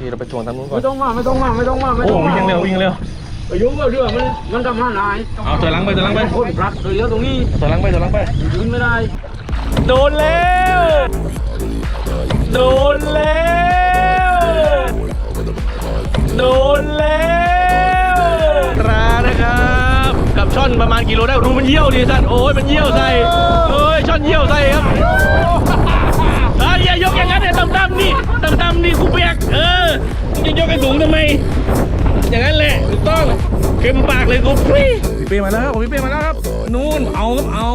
เคเราไปทวงทางนู้นก่อไม่นต้องมาไม่ต้องมาไม่ต้องมาไม่โอ้ต้องมาวิ่งเร็ววิ่งเร็วไปยุ่งกับเรื่องมันมันทำหานายเอาถอยหลังไปถอยหลังไปคนพลักเลยแล้วตรงนี้ถอยหลังไปถอยหลังไปยืนไม่ได้โดนแล้วโดนแล้วโดนแล้วรานะครับกับช่อนประมาณกิโลได้รู้มันเยี่ยวดิสัตว์โอ้ยมันเยี่ยวใส่โอ้ยช่อนเยี่ยวใส่ครับเอย่ายกอย่างนั้นเนี่ยต่ำๆนี่ต่ำๆนี่กูเปียก เออจะยกให้สูงทำไม อย่างนั้นแหละถูกต้องเค็มปากเลยกูพี่พี่เป้มาแล้วครับพี่เป้มาแล้วครับ นู่นเอาครับเอา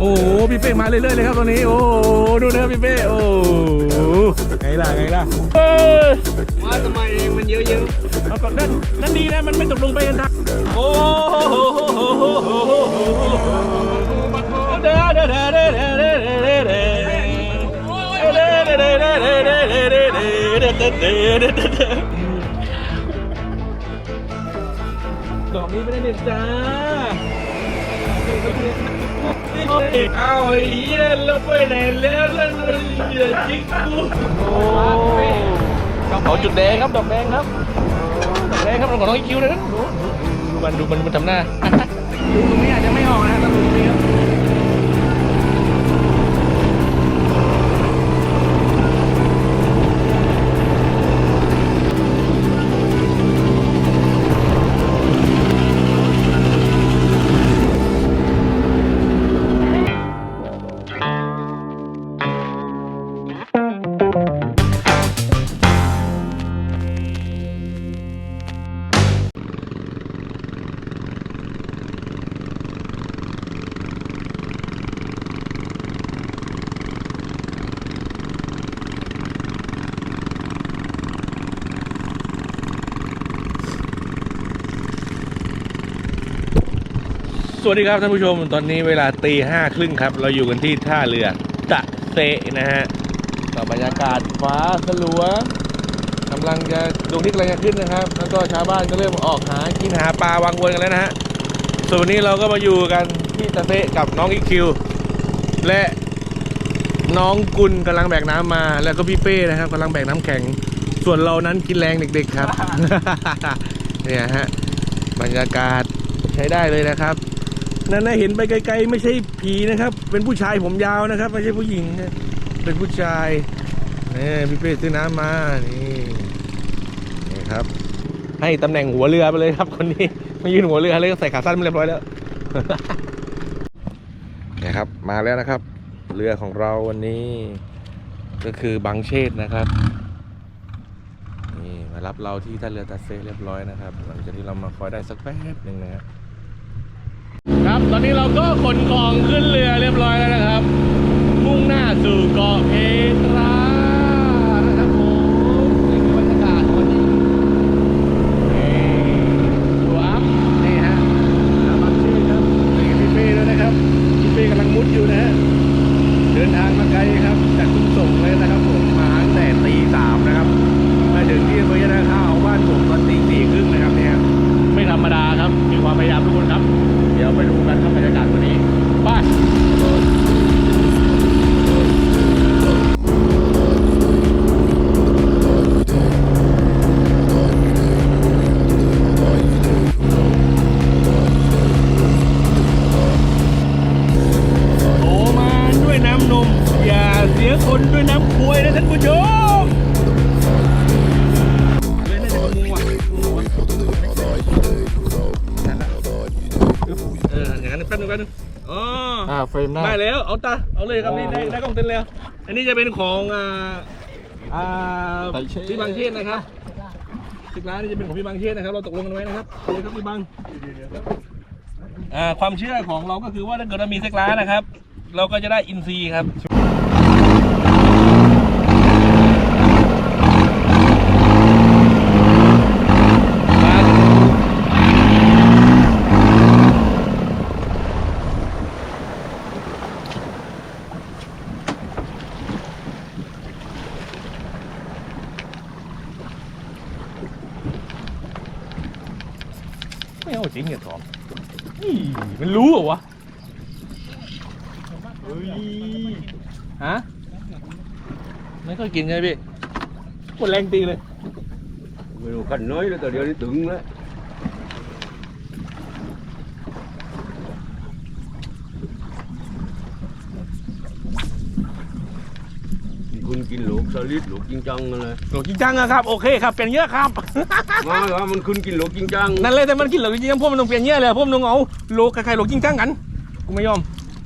โอ้โหพี่เป้มาเรื่อยๆเลยครับตอนนี้ โอ้โหดูนะครับพี่เป้โอ้โหไงล่ะไงล่ะเออว่าทำไมมันเยอะเอาก่อนนั่นนั่นดีนะมันไม่ตกลงไปกันทักโอ้โห อดอกนี้ไม่ได้เด็ดจ้าเอาเหี้ยแล้วไปไหนแล้วแล้วเหยื่อจิกกูโอ้เอาจุดแดงครับดอกแดงครับดอกแดงครับของน้องอีคิวเลยนะดูดูมันดูมันมันทำหน้าดูตรงนี้อาจจะไม่ออกนะต้องดูตรงนี้ครับ สวัสดีครับท่านผู้ชม ตอนนี้เวลาตีห้าครึ่งครับ เราอยู่กันที่ท่าเรือตะเซนะฮะกับบรรยากาศฟ้าสลัวกำลังจะดวงอาทิตย์กำลังจะขึ้นนะครับ แล้วก็ชาวบ้านก็เริ่มออกหากินหาปลาวางวนกันแล้วนะฮะ ส่วนวันนี้เราก็มาอยู่กันที่ตะเซกับน้องอีคิวและน้องกุลกำลังแบกน้ำมา แล้วก็พี่เป้นะครับกำลังแบกน้ำแข็ง ส่วนเรานั้นกินแรงเด็กๆครับ เนี่ยฮะบรรยากาศใช้ได้เลยนะครับ นั่นนะเห็นไปไกลๆ ไม่ใช่ผีนะครับ เป็นผู้ชายผมยาวนะครับ ไม่ใช่ผู้หญิงนะเป็นผู้ชายนี่พี่เป้ซื้อน้ำมานี่นี่ครับ ให้ตำแหน่งหัวเรือไปเลยครับ คนนี้ไมายืนหัวเรือเลยใส่ขาสั้นมาเรียบร้อยแล้วนี่ครับมาแล้วนะครับ เรือของเราวันนี้ ก็คือบางเชษนะครับนี่มารับเราที่ท่าเรือตาเซเรียบร้อยนะครับหลังจากที่เรามาคอยได้สักแป๊บหนึ่งนะครับ นี้เราก็ขนของขึ้นเรือเรียบร้อยแล้วนะครับ มุ่งหน้าสู่เกาะเพตรา เอาตาเอาเลยครับนี่ได้ได้กล้องเต็นแล้ว อันนี้จะเป็นของอ่าอ่าพี่บางเชษนะครับสิบล้านนี่จะเป็นของพี่บางเชษนะครับ เราตกลงกันไว้นะครับเอาเลยครับพี่บางอ่าความเชื่อของเราก็คือว่าถ้าเกิดเรามีเซ็กล้านนะครับ เราก็จะได้อินซีย์ครับ ไม่เอาจริงเนี่ยทอมนี่มันรู้เหรอวะเฮ้ยฮะ ไม่ค่อย กินใช่ไหมพี่หมดแรงตีเลย ไม่รู้ขันน้อยแล้วแต่เดี๋ยวนี้ตึงแล้วคุณกินหลูกสลิดหลูกจริงจังมาเลยโหลจริงจังอะครับ โอเคครับ เปลี่ยนเยอะครับ มาเหรอมันคุณกินหลูกจริงจังนั่นเลยแต่มันกินโหลจริงจังพวกมันต้องเปลี่ยนเยอะเลยพวกมันต้องเอาโหลใครๆโหลจริงจังกัน กูไม่ยอม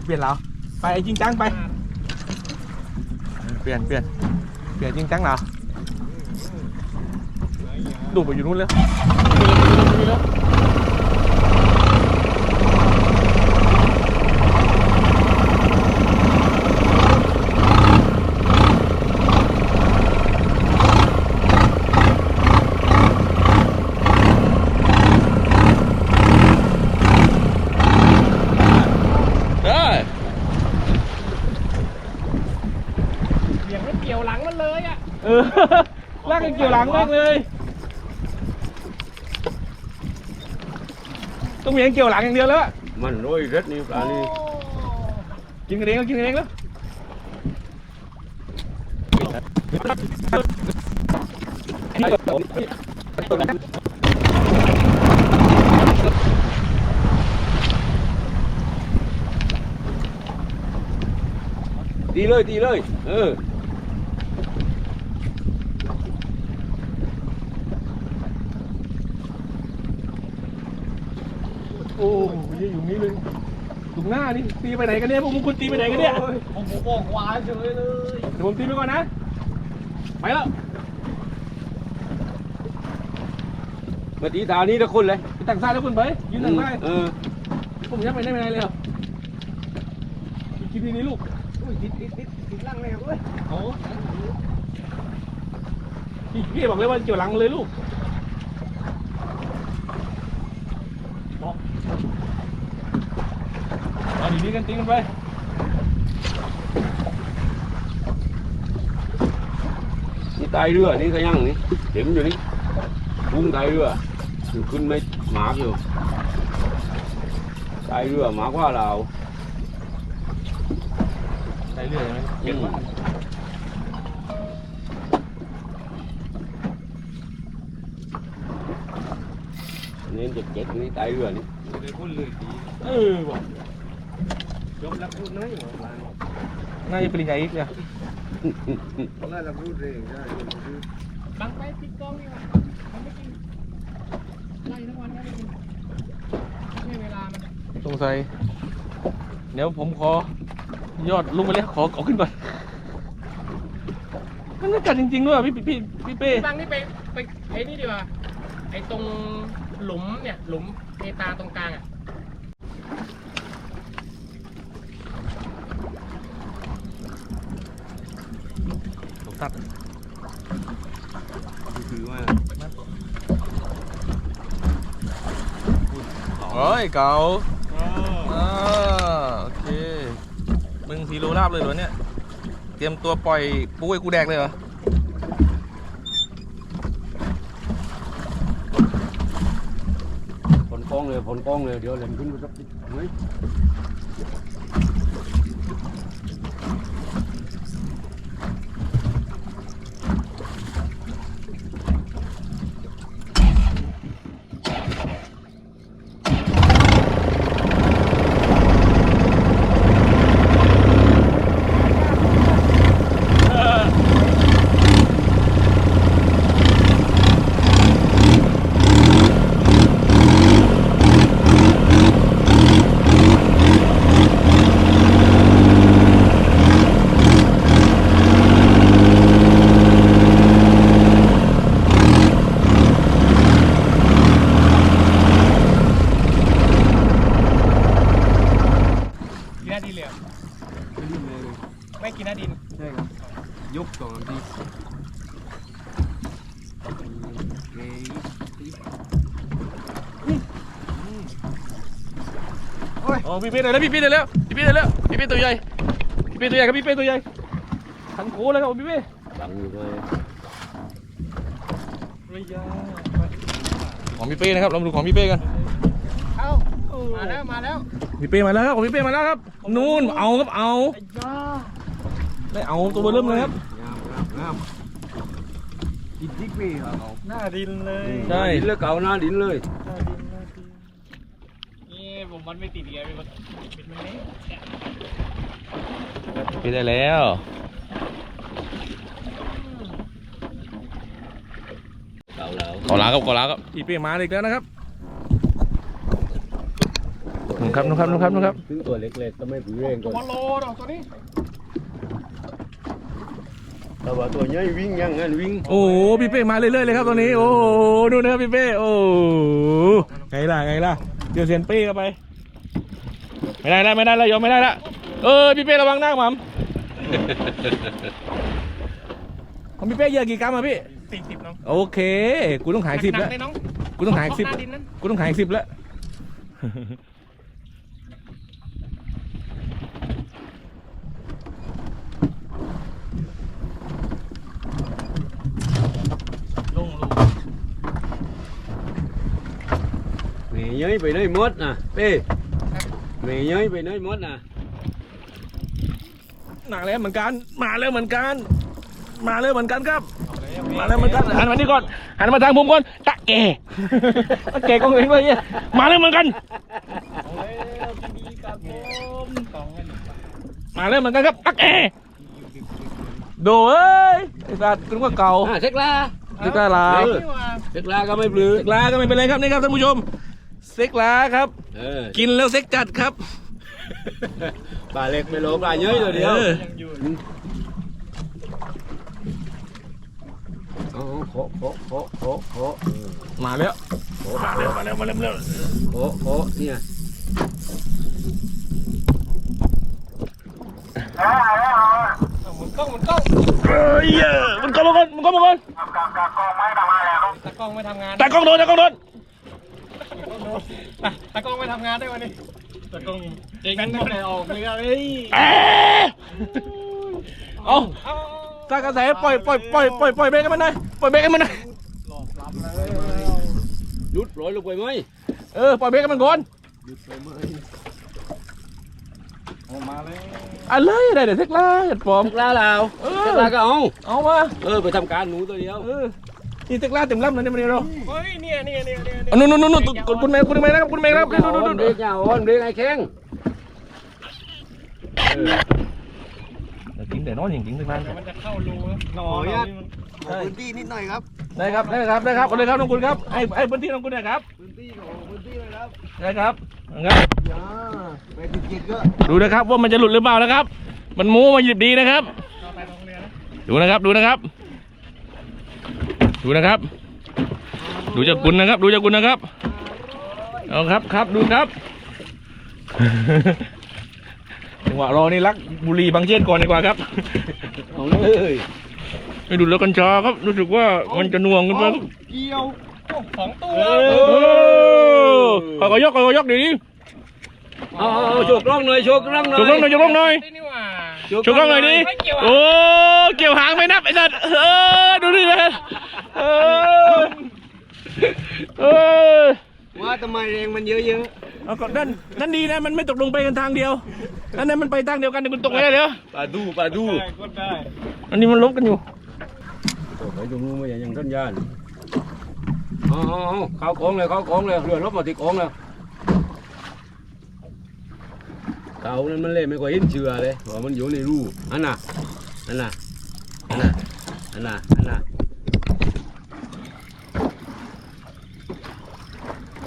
เปลี่ยนแล้ว ไปไอ้จริงจังไป เปลี่ยนเปลี่ยน เปลี่ยนจริงจังเหรอดูดไปอยู่นู้นแล้วได้ เบี่ยงไม่เกี่ยวหลังมันเลยอะ เออ ลากกันเกี่ยวหลังมากเลย ต้องมีอย่างเกี่ยวหลังอย่างเดียวแล้วอะมันร้อยเร็ดนี่ปลานี่กินกันเองก็กินกันเองแล้วตีเลยตีเลย เออ โอ้โหยอยู่ นี่เลยตรงหน้านี่ตีไปไหนกันเนี่ยพวกมึงคุณตีไปไหนกันเนี่ยผมบอกวายเฉยเลยเดี๋ยวผมตีไปก่อนนะ ไปแล้วมาตีตานี้ทุกคนเลยไปตั้งซ้ายแล้วคุณไปยืนตั้งซ้ายเออผมยังไปได้ไม่ได้เลยเหรอกินทีนี้ลูกอุ้ยติดติดติดติดล่างเลยเว้ยโอ้พี่พี่บอกเลยว่าเกี่ยวหลังเลยลูกบอก เอาดีๆกันตีกันไปนี่ตายเรือนี่ก็ยังนี่เต็มอยู่นี่พุ่งตายเรืออยู่ขึ้นไม่หมากอยู่ตายเรือหมากว่าเราใส่เรื่อยใช่ไหมเก็บไว้นี่เจ็บเจ็บนี่ตายเรือนี่เออบอก ยกรับพูดน้อยหมดน่าจะปริญญาอีกเนี่ยน่าจะพูดเองได้บังไปปิดกล้องดีกว่ามันไม่กินไล่ทั้งวันก็ไม่กินไม่เวลามันสงสัย เดี๋ยวผมขอ ยอดลุงไปเลยขอขอขึ้นก่อนมันน่ากัดจริงๆด้วยพี่พี่พี่เป้บังนี่ไปไปไอ้นี่ดีกว่าไอ้ตรงหลุมเนี่ยหลุมเอตาตรงกลางอะ ตัดคือว่าเฮ้ยเก๋าอ่าโอเค มึงสีโลลาบเลยเหรอเนี่ย เตรียมตัวปล่อยปุ้ยกูแดกเลยเหรอผลกล้องเลยผลกล้องเลย เดี๋ยวเล่นขึ้นไปสักเฮ้ย กินหน้าดินเลยเหรอไม่กินหน้าดิน ใช่ครับยกสองที โอ้ พี่เป้เลยแล้วพี่เป้เลยแล้วพี่เป้เลยแล้วพี่เป้ตัวใหญ่พี่เป้ตัวใหญ่ครับพี่เป้ตัวใหญ่ทั้งโคเลยครับพี่เป้สั่งเลยของพี่เป้นะครับเรามาดูของพี่เป้กันเอ้ามาแล้วมาแล้วพี่เป้มาแล้วครับของพี่เป้มาแล้วครับนู่นเอาครับเอาได้เอาตัวเบอร์เริ่มเลยครับยาวน้ำกินทิกพี่ครับหน้าดินเลยใช่ดินเลยเก่าหน้าดินเลย มมันไม่ติดเกียร์เป็นปิดมันนี้ไปได้แล้วเก่าแล้วขอลาครับขอลาครับพี่เป้มาอีกแล้วนะครับนุ่นครับนุ่นครับนุ่นครับนุ่นครับถึงตัวเล็กๆก็ไม่ผือเร่งก่อนวอลโลดอกตัวนี้แต่ว่าตัวใหญ่วิ่งยังงั้นวิ่ง โอ้โหพี่เป้มาเรื่อยๆเลยครับตอนนี้ โอ้โหดูนะครับพี่เป้ โอ้โหไงล่ะไงล่ะ เดี๋ยวเซียนเป้เข้าไป ไม่ได้แล้วไม่ได้แล้วยอมไม่ได้ละเออพี่เป้ระวังหน้าหมัมของพี่เป้เหยอะกี่กรัมอะพี่สี่สิบน้องโอเค กูต้องหายสิบหนัแล้วกๆเลยน้องกูต้องหายสิบหน้าดินนั้นกูต้องหายสิบแล้วลงลงแม่ย้อยไป nơi mốt nè ê mẹ ย้อยไป nơi mốt nè หนักแล้วเหมือนกัน มาแล้วเหมือนกัน มาแล้วเหมือนกันครับ มาแล้วเหมือนกัน หันมานี่ก่อน หันมาทางผมก่อน ตะเกตะเกกองเองเลยเนี่ยมาแล้วเหมือนกันเอาแล้วพี่ดีกับผมกองกัน มาแล้วเหมือนกันครับ ตะเกโดเอ้ยไอ้สัตว์คุณว่าเก่า à xích la เซ็กลาลาเออนี่ว่า xích la có mấy blue เซ็กลาก็ไม่เป็นไรครับนี่ครับท่านผู้ชม เซ็กลาครับ ừ. กินแล้วเซ็กจัดครับ bà liệt mày lộn bà nhới rồi đi เอ không อยังอยู่ Ồ, khổ khổ khổ khổ khổ มาแล้ว khổ มาแล้วมาแล้วมาแล้วมาแล้ว khổ khổ nha เอาหมุนกล้องหมุนกล้องเอ้ยเออมันก็มาก่อนมันก็มาก่อนตากล้องไม่ทำงานตากล้องโดนตากล้องโดนอะ ตากล้องไม่ทำงานได้วันนี้ตากล้องเจ๊งไม่ได้ออกเรือเฮ้ยเอ๊ะเอาเอาถ้ากระแสปล่อยปล่อยปล่อยปล่อยปล่อยเบรกให้มันหน่อยปล่อยเบรกให้มันหน่อยหลอกรับแล้ว rút rồi lục rồi mấy เออปล่อยเบรกให้มันก่อนออกมาเลยอะไรได้เดี๋ยวเซ็กล่าอย่าปอม xích la nào Ừ. xích la cái không เอามา ừ phải thăm cá nú tôi đi เอ không อนี่เซ็กล่าเต็มลำเลยนี่มันเดียวเราเฮ้ยเนี่ยเนี่ยเนี่ยเนี่ยเอานู่นนู่นนู่นคุณคุณแม่คุณแม่นะครับคุณแม่ครับนู่นนู่นนู่น biết nhau ôn biết ai khen กินแต่น้อยจริงๆเซ็กล่ามันจะเข้ารูหนอขออนุญาตพื้นที่นิดหน่อยครับได้ครับได้ครับได้ครับเอาเลยครับน้องคุณครับไอ้ไอ้พื้นที่น้องคุณนะครับพื้นที่ของพื้นที่เลยครับได้ครับนะครับอย่าไปติดกิจก็ดูนะครับว่ามันจะหลุดหรือเปล่านะครับ มันมูมาหยิบดีนะครับเราไปโรงเรียนนะดูนะครับดูนะครับ ดูนะครับ ดูจากกุลนะครับ ดูจากกุลนะครับ เอาครับครับดูครับจังหวะรอนี่รักบุรีบางเช่นก่อนดีกว่าครับ không ơi ไม่ดูดแล้วกัญชาครับ รู้สึกว่ามันจะหน่วงกันไปครับเกี่ยวโอ้สองตัวโอ้ขอยกขอยกดี ờ ờ chuột rong rồi chuột rong ๆจุกล้องหน่อยจุกล้องหน่อยนี่นี่หว่า จุกล้องหน่อยดิไม่เกี่ยวอะ โอ้เกี่ยวหางไม่นับไอ้สัตว์เออดูดิเลยเออเออว่าทำไมแรงมันเยอะเอาก่อนนั่นนั่นดีนะมันไม่ตกลงไปกันทางเดียวอันนั้นมันไปทางเดียวกันเดี๋ยวคุณตกไปได้เหรอ bà đu bà đu ได้ก็ได้อันนี้มันลบกันอยู่ phải dùng luôn bây giờ nhận thân gian ờ ờ ờ khao con này khao con này lừa lốp mà thì con này cậu nên mình lên mấy quả in chừa đấy và mình vô này ru anh à anh à anh à anh à anh à เ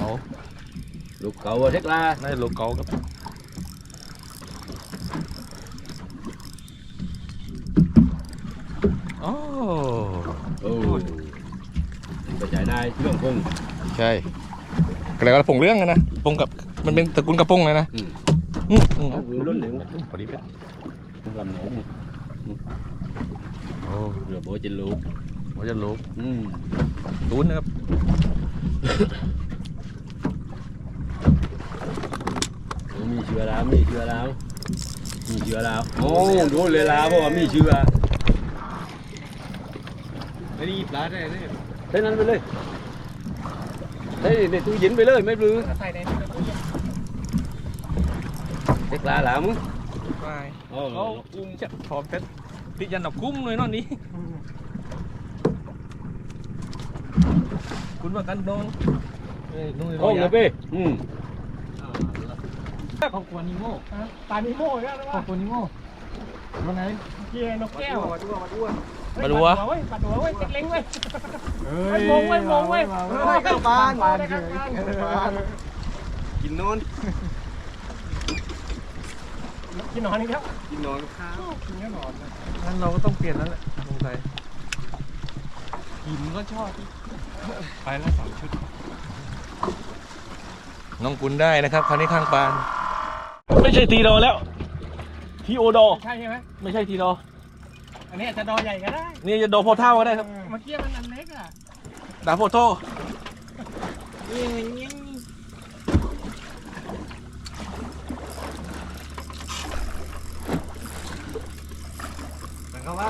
อา lục cậu và thích la น่าจะลบเกาครับโอ้ ừ phải chạy đây chứ không không ใช่ก็เลยว่าผงเรื่องกันนะพงกับมันเป็นตระกูลกระพงเลยนะ luôn liền có đi biết làm nổ Ồ, rồi bỏ trên luộc หัวจะลุกอืมตุ้นนะครับ Ủa, mì chưa làm mì chưa ามีเชื้อร làm โอ้ดูเลยลาบ่มีเชื้อไอ้นี่ปลาได้เลยเท่นั้นไปเลยเฮ้ยในตู้เย็นไปเลยไม่รื้อใส่ในนี้ Chắc là lắm Vai Ô, um chắc phòm tết Tí chân đọc cung rồi nó đi Cún vào căn đôn Ô, nhập đi Ừ ครอบครัวนิโม่ตายนิโม่เลยนะครอบครันิโม่วันไหนเกีนกแก้วมาดูมาดูมาดูวะมาดูเว้ยเล็งเว้ยมองเว้ยมองเว้ยเข้าบ้านกินนู้น กินหนอนนี่ครับกินนอนข้าวกินแน่นอนงั้นเราก็ต้องเปลี่ยนแล้วแหละสงสัยหินก็ชอบ ไปแล้วสองชุด น้องกุลได้นะครับคราวนี้ข้างปาน ไม่ใช่ทีโดแล้ว ทีโอโดใช่ใช่ไหมไม่ใช่ทีโดอันนี้อาจจะดอใหญ่ก็ได้ นี่จะโดโพเท่าก็ได้ครับ เมื่อกี้มันอันเล็กอะดาโพโตแต่เขาว่า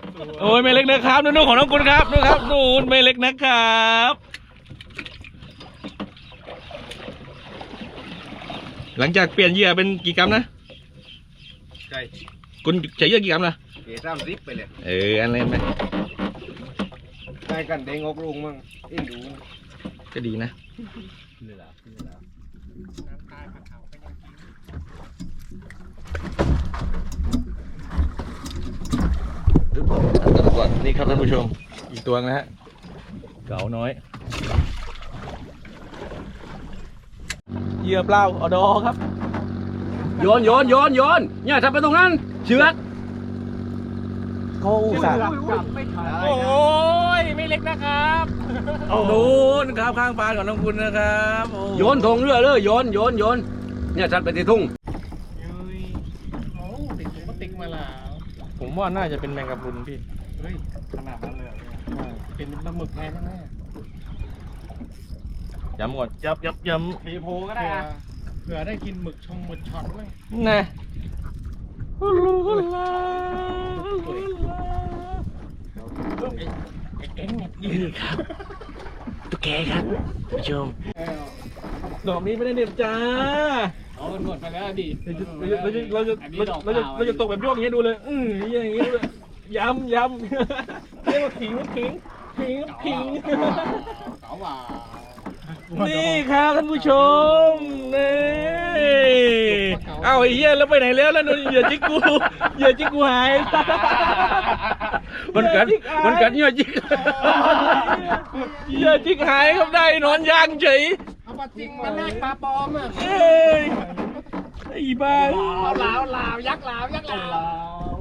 โอ้ยไม่เล็กนะครับนู่นของน้องกุลครับนู่นครับนู่นไม่เล็กนะครับหลังจากเปลี่ยนเหยื่อเป็นกี่กรัมนะใช่กุลใช้เหยื่อกี่กรัมนะเก๋ตามริบไปเลยเอออันเล่นไหมได้กันเด้งออกลุงมั่งเอ็นดูก็ดีนะ น้ำตาลผัดเผาไปยังกินตัวก่อนนี่ครับท่านผู้ชม อีกตัวนะฮะ เก๋าน้อย เหยื่อเปล่าออดอครับ โยนโยนโยนโยนเนี่ยทำไปตรงนั้น เชือกเขาอุตส่าห์กลับไม่ทันโอ้ยไม่เล็กนะครับเอาดูนครับข้างปานของน้องคุณนะครับโอ้โยนทงเรือเลยโยนโยนโยนเนี่ยทัดไปที่ทุ่ง โอ้ติดถุงพลาสติกมาแล้ว ผมว่าน่าจะเป็นแมงกะพรุนพี่เฮ้ยขนาดนั้นเลยเหรอเนี่ยเป็นปลาหมึกแทนแน่ย้ำก่อนยับยับย้ๆพีโพก็ได้อะเผื่อได้กินหมึกชงหมึกช็อตด้วยำนะไอ้เก่งเนี่ยนี่ครับตุ๊กแกครับท่านผู้ชม ดอกนี้ไม่ได้เด็ดจ้า เอาหมดไปแล้วดิเราจะเราจะเราจะเราจะเราจะเราจะตกแบบโยกอย่างเงี้ยดูเลยอืออย่างเงี้ยดูเลยย้ำย้ำเรียกว่าขิงขิงขิงขิงเก๋าว่านี่ครับท่านผู้ชมนี่เอ้าไอ้เหี้ยแล้วไปไหนแล้วแล้วนู่นเหยื่อจิกกูเหยื่อจิกกูหายมันกัดมันกัดเนี่ยจิกเหยื่อจิกหายครับได้นอนยางเฉยเอา ปลาจริงมาแลกปลาปลอมอะเอ้ยไอ้บ้าเอาลาวลาวยักษ์ลาวยักษ์ลาว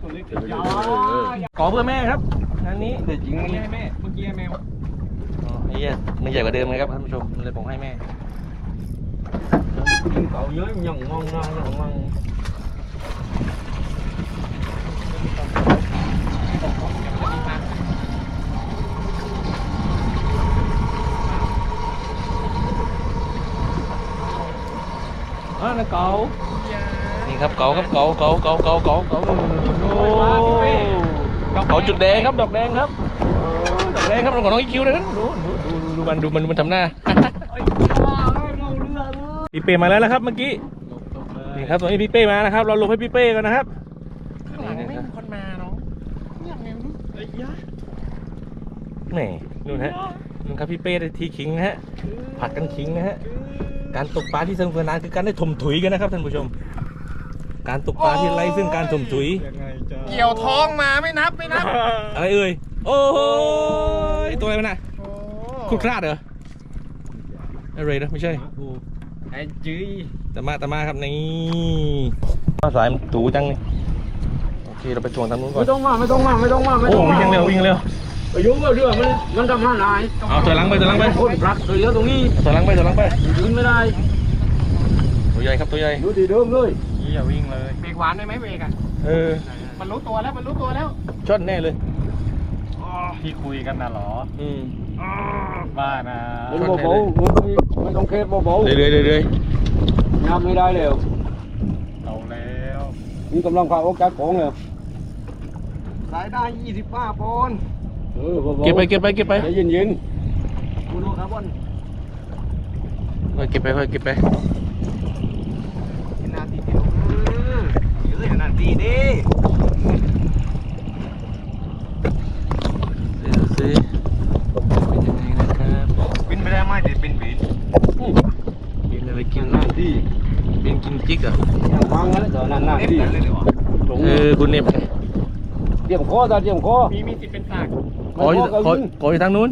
ตัวเล็กยาวขอเพื่อแม่ครับอันนี้แต่จริงเมื่มัอนกี้ให้แม่เมื่อกี้ให้แมวอ๋อไอ้เหี้ยมันใหญ่กว่าเดิมไงครับท่านผู้ชมเลยผมให้แม่เขาเยอะหย่องมองนางหย่องมอง อ่านั่นเก๋านี่ครับเก๋าครับเก๋าเก๋าเก๋าเก๋าเก๋าเก๋าโอ้เก๋าจุดแดงครับดอกแดงครับดอกแดงครับของน้องอีคิวเลยนะดูดูดูดูมันดูมันดูมันทำหน้าพี่เป้มาแล้วนะครับเมื่อกี้นี่ครับตอนนี้พี่เป้มานะครับ เราหลบให้พี่เป้กันนะครับข้างหลังไม่มีคนมาเนาะยังไงไอ้ยะนี่นู่นฮะนู่นครับพี่เป้ได้ทีคิงนะฮะผัดกันคิงนะฮะ การตกปลาที่สนุกสนานคือการได้ถมถุยกันนะครับท่านผู้ชม การตกปลาที่ไร้ซึ่งการถมถุยเกี่ยวท้องมาไม่นับไม่นับ อะไรเอ่ย โอ้ยตัวอะไรมันน่ะคุดคลาดเหรออะไรนะไม่ใช่ ไอ้จื้อตะมาตะมาครับนี่สายมันถูจังเลยโอเคเราไปทวงทางนู้นก่อไม่นต้องมาไม่ต้องมาไม่ต้องมาไม่โอ้ต้องมาวิ่งเร็ววิ่งเร็ว ไปยุ่งกับเรื่องมันมันทำให้นายเอาถอยหลังไปถอยหลังไปคนปรับตัวเยอะตรงนี้ถอยหลังไปถอยหลังไปยืนไม่ได้ ตัวใหญ่ครับตัวใหญ่ดูดีเดิมเลยอืนี่อย่าวิ่งเลยเบรกหวานได้ไหมเบรกอะเออมันรู้ตัวแล้วมันรู้ตัวแล้วชนแน่เลยที่คุยกันน่ะเหรออืมบ้านะมันเบาๆมันมันต้องเคสเบาเรื่อยๆเรื่อยๆน้ำไม่ได้แล้วเอาแล้วนี่กำลังพาออกจากของแล้วสายได้ยี่สิบห้าปอนด์ เออเบาๆๆเก็บไปเก็บไปเก็บไปใจเย็นกูดูคาร์บอนค่อยเก็บไปค่อยเก็บไปนาทีเดียวเออเฮ้ยนาทีดิเดี๋ยวสิเป็นยังไงนะครับบินไปได้ไหมติดบินบินกินอะไรๆกิกินนน้ำที่เป็นกินจิกเหรอะยังฟังแล้วเดี๋ยวนั่นน้ำเน็บที่กันเลยดีกว่าตรงเออคุณเนี่ย เตรียมคอตาเตรียมคอมีมีสิทธิ์เป็นสากขออยู่ขอขออยู่ทางนู้น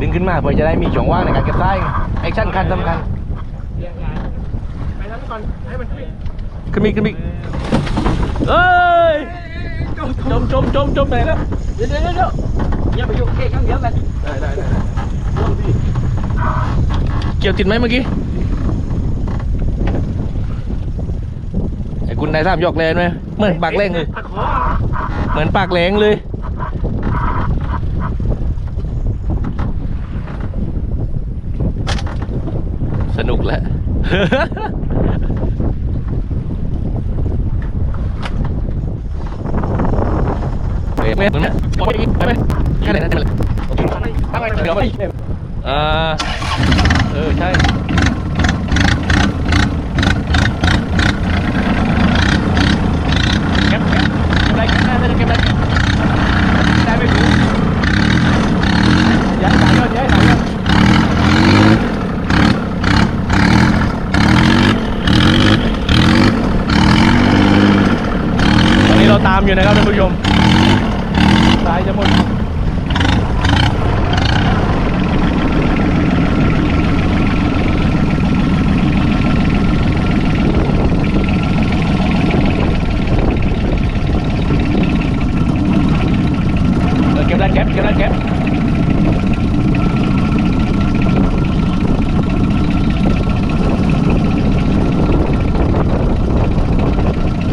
ดึงขึ้นมาเพื่อจะได้มีช่องว่างในการเก็บไส้แอคชั่นคันสำคัญ เรียงรายไปทำก่อนให้มันขึ้น ขึ้นมีขึ้นมีเอ้ยจม จมไหนแล้วเดี๋ยวเดี๋ยวเดี๋ยวอย่าไปยุ่งเก่งข้างเดียวกันได้ได้ได้เกี่ยวติดไหมเมื่อกี้ไอ้คุณนายทราบยอกแรงไหมเหมือนปากแรงเลย เหมือนปากแรงเลยสนุกแล้ว เฮ้ยไม่เหมือนนะปล่อยอีกไปไหมแค่ไหนนะจะมาเลยโอเคทำไมเดี๋ยวไปอ่าเออใช่เก็บเก็บเก็บอะไรเก็บได้ไม่ได้เก็บอะไรได้ไม่ถูกย้ายสายยอดย้ายสายยอดตอนนี้เราตามอยู่นะครับท่านผู้ชม สายจะหมดเออเก็บได้เก็บเก็บได้เก็บ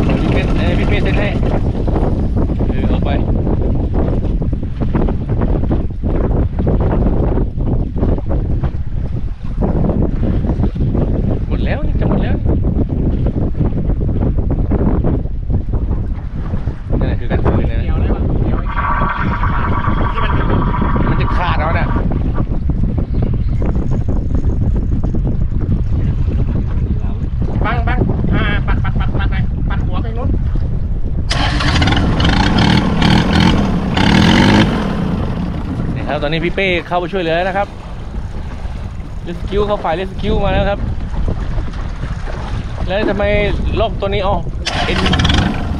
เดี๋ยวพี่เพชรเอ้ยพี่เพชรเซ็นให้เออเอาไป หมดแล้วนี่จะหมดแล้วนี่นแหละคือการฝืนนะ เกี่ยวอะไรวะเกี่ยวไอ้ที่มัน มันจะขาดแล้วน่ะ บังบังอ่าปัดปัดปัดปัดไปปัดหัวไปนู้น ตอนนี้พี่เป้เข้าไปช่วยเหลือแล้วนะครับเรสคิวเข้าฝ่ายเรสคิวมาแล้วครับ แล้วทำไมรอบตัวนี้อ๋อเอ็น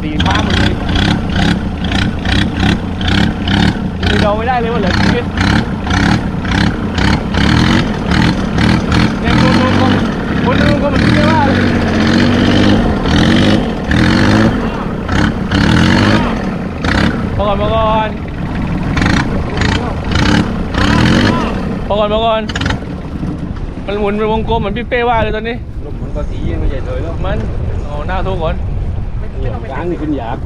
สีฟ้าหมดเลยนี่เราไม่ได้เลยว่าเหลือชีวิตยังโดนโดนคนคนโดนคนมันไม่ว่าเลยมาก่อนมาก่อน มาก่อนมาก่อนมันหมุนเป็นวงกลมเหมือนพี่เป้ว่าเลยตอนนี้ลมมันก็ตีไม่ใช่เลยแล้วมันเอาหน้าโทรก่อนกลางนี่ขึ้นหยาบ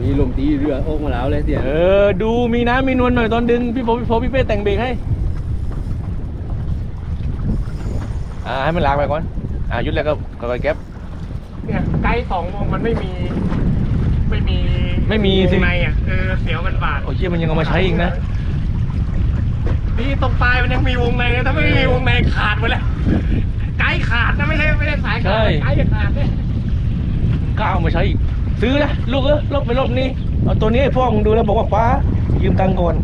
มีลมตีเรือออกมาแล้วเลยเตี้ยเออดูมีน้ำมีนวลหน่อยตอนดึงพี่ผมพี่ผมพี่เป้แต่งเบรกให้อ่าให้มันลากไปก่อนอ่ายุดแล้วก็ก็ไปแก๊ปเนี่ยไกด์สองวงมันไม่มี ไม่มีไม่มีวสิงในอะเออเสียวมันบาดโอ้ยเชี่ยมันยังเอามาใช้อีกนะ นี่ตรงปลายมันยังมีวงในนะถ้าไม่มีวงในขาดหมดแล้วไกด์ขาดนะไม่ใช่ไม่ได้สายขาใช่ดไกด์จะขาดเนี่ยก็เอามาใช้อีกซื้อนะลูกเออลบไปลบนี้เอาตัวนี้ไอ้พ่อมึงดูแล้วบอกว่าฟ้ายืมตังค์ก่อน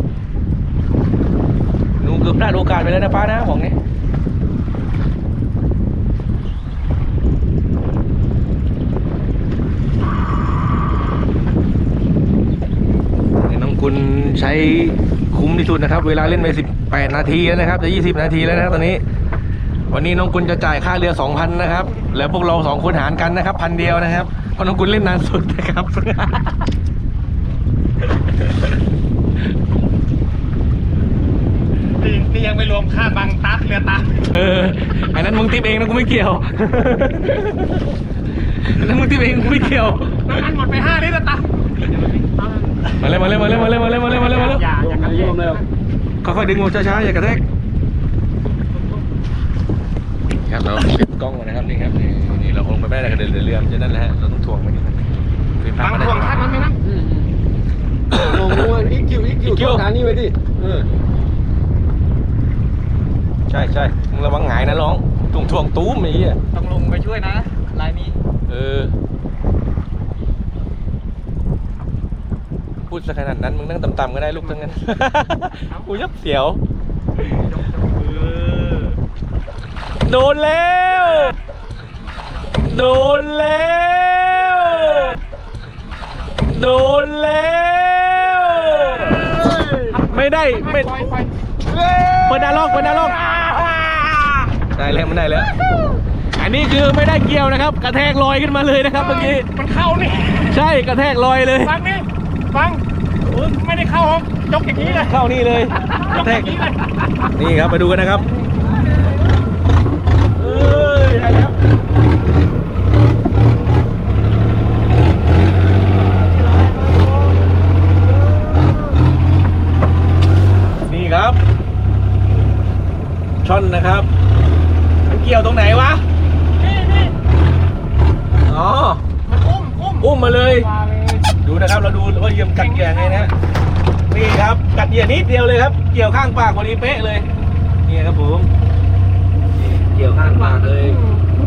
หนูเกือบพลาดโอกาสไปแล้วนะฟ้านะบอกนี้นี่น้องกุลใช้ คุ้มที่สุดนะครับ เวลาเล่นไป 18 นาทีแล้วนะครับ จะ 20 นาทีแล้วนะครับตอนนี้ วันนี้น้องกุลจะจ่ายค่าเรือ 2,000 นะครับ แล้วพวกเราสองคนหารกันนะครับพันเดียวนะครับเพราะน้องกุลเล่นนานสุดนะครับ นี่นี่ยังไม่รวมค่าบังตัดเรือตัดเอออันนั้นมึงติบเองนะกูไม่เกี่ยวอันนั้นมึงติบเองกูไม่เกี่ยว น้ำมันหมดไปห้าลิตรแล้วตัด มาเลยมาเลยมาเลยมาเลยมาเลยมาเลยมาเลยมาเลยอย่าอย่ากระโยเทมแล้วค่อยๆดึงมือช้าๆอย่ากระแทกครับเราปิดกล้องก่อนนะครับนี่ครับนี่นี่เราคงไปไม่ได้กระเด็นเรือมันจะนั่นแหละฮะเราต้องถ่วงมันนิดนึงคือพับักงมันได้ทวงทัดมันไหมนะลงม้วนอีกคิวอีกคิวอีกคิวเข้าทางนี้ไว้ดิเออใช่ใช่มึงระวังหงายนะน้องถ่วงถ่วงตู้มไอ้เหี้ยต้องลงไปช่วยนะลายนี้ เออ พูดซะขนาดนั้น มึงนั่งต่ำๆก็ได้ลูกทั้งนั้น กูยับเสียว โดนแล้ว โดนแล้ว โดนแล้ว ไม่ได้ ไม่ปล่อยปล่อยเปิดดาล็อกเปิดดาล็อกได้แล้วมันได้แล้ว อันนี้คือไม่ได้เกี่ยวนะครับ กระแทกลอยขึ้นมาเลยนะครับเมื่อกี้ มันเข้านี่ ใช่กระแทกลอยเลย ฟังนี่ ฟังโอ้ย ไม่ได้เข้าห้องยกอย่างนี้เลยเข้านี่เลยกยระกแทอกย่างนี้เลยนี่ครับมาดูกันนะครับเอ้ยได้แล้วนี่ครับ ช่อนนะครับมันเกี่ยวตรงไหนวะนี่นี่อ๋อมันอุ้มอุ้มอุ้มมาเลยมาเลย ดูนะครับ เราดูว่าเยี่ยมกัดเหยื่อไงนะนี่ครับกัดเหยื่อนิดเดียวเลยครับ เกี่ยวข้างปากพอดีเป๊ะเลย นี่ครับผมนี่เกี่ยวข้างปากเลย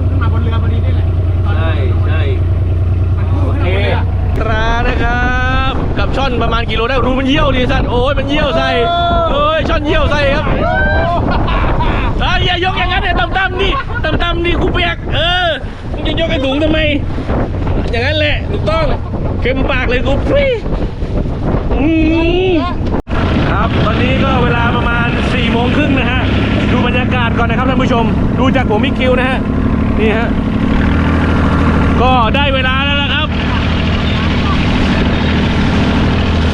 ขึ้นมาบนเรือพอดีนี่แหละตอนใช่นี้ใช่มันพุ่งโอขึ้นเคมาบนเรือตรานะครับ กับช่อนประมาณกิโลได้รูมันเยี่ยวดิสัตว์โอ้ยมันเยี่ยวใส่โอ้ยช่อนเยี่ยวใส่ครับเอ้ยอย่ายกอย่างนั้นเนี่ยต่ำๆดิต่ำๆดิกูเปียกเออมึงจะยกไอ้ถุงทำไมอย่างนั้นแหละถูกต้อง ต็มปากเลยกูพี่ครับตอนนี้ก็เวลาประมาณ4ี่โมงครึ่งนะฮะ ดูบรรยากาศก่อนนะครับท่านผู้ชม ดูจากผมมิคิวนะฮะ นี่ฮะ ก็ได้เวลาแล้วละครับ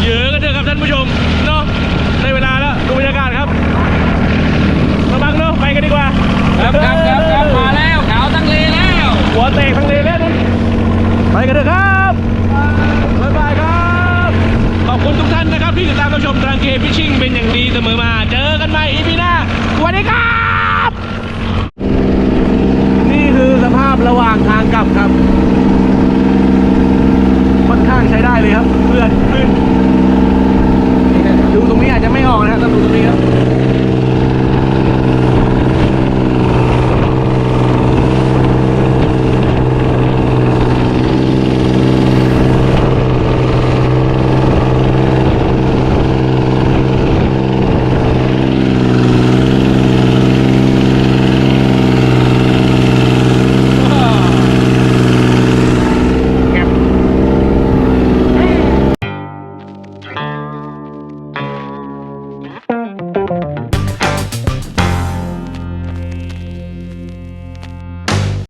เยอะกัเถอะครับท่านผู้ชมเนาะได้เวลาแล้วดูบรรยากาศครับมาบังเนาะไปกันดีกว่า ครับครับครับมาแล้วขาวตั้งเลแล้ว หัวเตะตั้งเลแล้วไปกันเถอะครับ คุณทุกท่านนะครับที่ติดตามรับชมตรังเกพิชชิ่งเป็นอย่างดีเสมอมา เจอกันใหม่อีพีหน้าสวัสดีครับ นี่คือสภาพระหว่างทางกลับครับ ค่อนข้างใช้ได้เลยครับ เพื่อนดูตรงนี้อาจจะไม่ออกนะครับดูตรงนี้ครับ